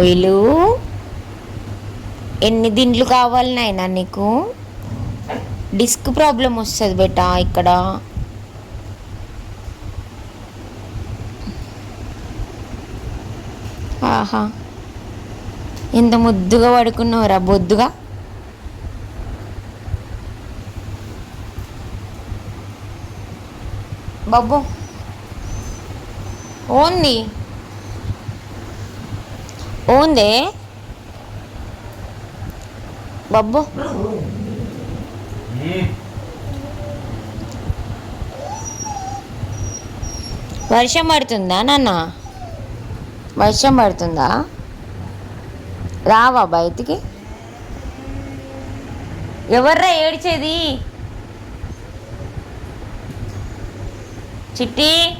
Oil ఎన్ని దిండ్లు కావాలి నాయనా నీకు? డిస్క్ ప్రాబ్లం వస్తుంది బేట ఇక్కడ. ఆహా. ఎంత ముద్దుగా పడుకున్నావురా బొద్దుగా? బాబు ఓన్లీ? ఓందే బబ్బు. వర్షం పడుతుందా నాన్న? వర్షం పడుతుందా? రావా బయటికి? ఎవర్రా ఏడ్చేది? చిట్టి.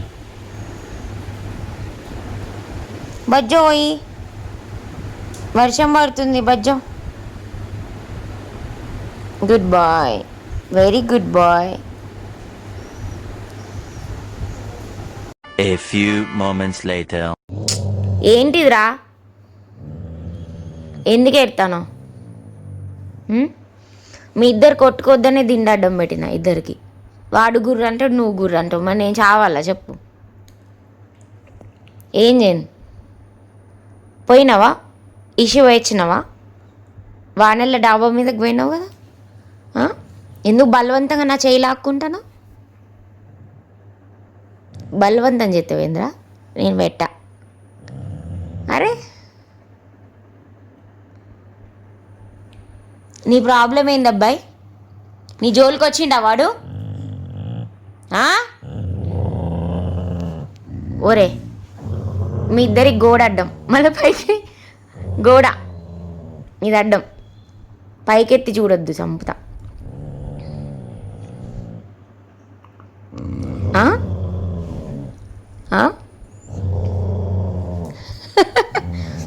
బజ్జోయి. వర్షం పడుతుంది బజ్జో. Good boy very good boy A few moments later. ఏంటిదిరా? ఎందుకు ఎడతాను? మీ ఇద్దరు కొట్టుకోవద్దనే దిండడ్డం పెట్టిన ఇద్దరికి. వాడు గుర్రు అంటాడు నువ్వు గుర్రు అంటావు. మరి నేను చావాలా? చెప్పు. ఏం చేయను? పోయినావా? ఇష్యూ వచ్చినావా వానెల్ల డాబా మీదకి పోయినావు కదా? ఎందుకు బలవంతంగా నా చేయి లాక్కుంటాను? బలవంతం చేతవేంద్ర నేను పెట్టా. అరే! నీ ప్రాబ్లం ఏంది అబ్బాయి? నీ జోలికి వచ్చిండా వాడు? ఒరే ఓరే మీ ఇద్దరికి గోడ అడ్డం మళ్ళీ పైకి గోడ ఇది అడ్డం. పైకెత్తి చూడొద్దు చంపుతా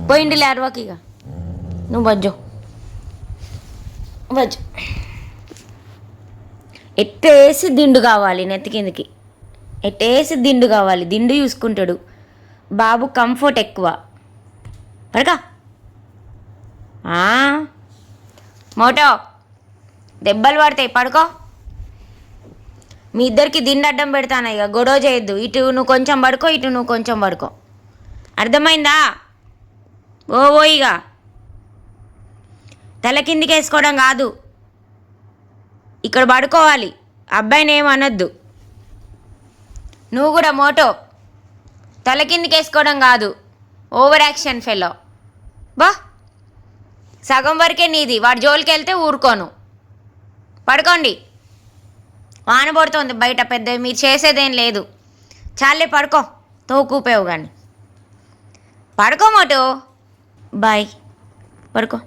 పోయిండి ఆ? ఇక. నువ్వు బజ్జో. బజ్జో. ఎట్టేసి దిండు కావాలి నెత్తి కిందకి. ఎట్టేసి దిండు కావాలి. దిండు చూసుకుంటాడు. బాబు కంఫర్ట్ ఎక్కువ. పడకా. మోటో దెబ్బలు పడతాయి పడుకో. మీ ఇద్దరికి దిండు అడ్డం పెడతాను ఇక? గొడవ చేయొద్దు. ఇటు నువ్వు కొంచెం పడుకో ఇటు నువ్వు కొంచెం పడుకో. అర్థమైందా? ఓ ఓ ఇక. తల కిందికి వేసుకోవడం కాదు. ఇక్కడ పడుకోవాలి. అబ్బాయిని ఏం అనొద్దు. నువ్వు కూడా మోటో తల కిందికి వేసుకోవడం కాదు. Over action fellow. బా. సగం వరకే నీది. వాడి జోలికి వెళ్తే ఊరుకోను. పడుకోండి. వాన పడుతోంది బయట పెద్ద మీరు చేసేదేం లేదు. చాలే పడుకో. తోకూపేవు కానీ పడుకోమటో బాయ్. పడుకో.